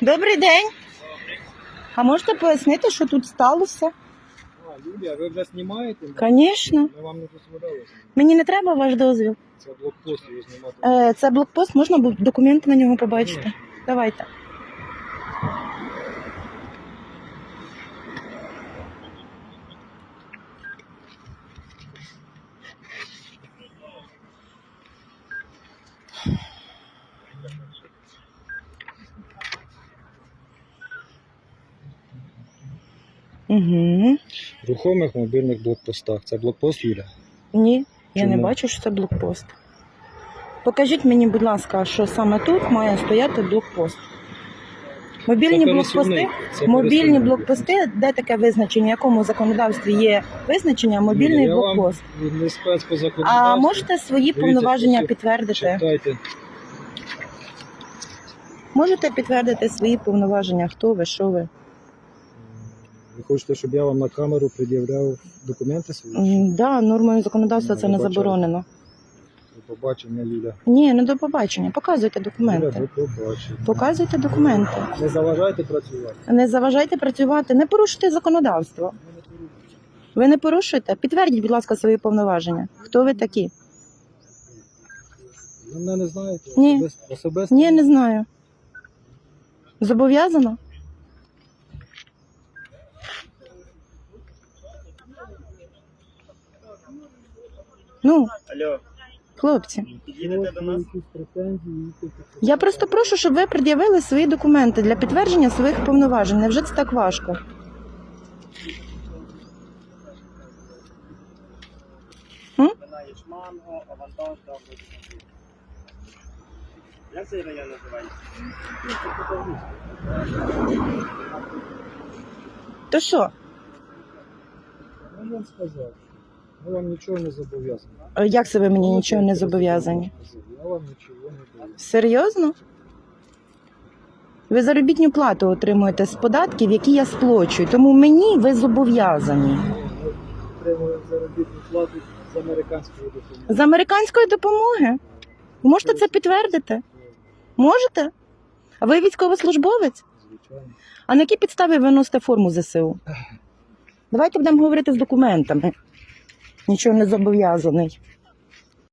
Добрий день. А можете пояснити, що тут сталося? А, Юлія, ви вже знімаєте? Звісно. Ми вам не дозволяли. Мені не треба ваш дозвіл. Це блокпост, його знімати. Е, це блокпост, можна бу- документи на нього побачити? Давайте. Угу. В рухомих мобільних блокпостах. Це блокпост, Юля? Ні, я не бачу, що це блокпост. Покажіть мені, будь ласка, що саме тут має стояти блокпост. Мобільні Це блокпости. Це мобільні блокпости, де таке визначення, в якому законодавстві є визначення мобільний Юля, блокпост. Вам не спец по законодавству. А можете свої Дивіться, повноваження підтвердити? Читайте. Можете підтвердити свої повноваження? Хто ви, що ви? Ви хочете, щоб я вам на камеру пред'являв документи свої? М, Да, нормою законодавства Ну, це не вибачаю. заборонено. До побачення, Юля. Ні, не до побачення. Показуйте Юля, документи. до побачення. Показуйте документи. Не заважайте працювати. Не заважайте працювати, не порушуйте законодавство. Ви не порушуєте? Підтвердіть, будь ласка, свої повноваження. Хто ви такі? Ви мене не знаєте? Ні. Особисто? Особисто? Ні, не знаю. Зобов'язано? Ну, Алло, хлопці, до нас? Я просто прошу, щоб ви пред'явили свої документи для підтвердження своїх повноважень. Невже це так важко? Авантаж. Як цей район називається? То що? Я вам сказав. Я вам нічого не зобов'язаний. Е, Як це ви мені нічого не зобов'язані? Я вам нічого не даю. Серйозно? Ви заробітну плату отримуєте з податків, які я сплачую. Тому мені ви зобов'язані. Отримую заробітну плату з американської допомоги. З американської допомоги? Ви можете це підтвердити? Можете? А ви військовослужбовець? Звичайно. А на якій підставі ви носите форму ЗСУ? Давайте будемо говорити з документами. Нічого не зобов'язаний.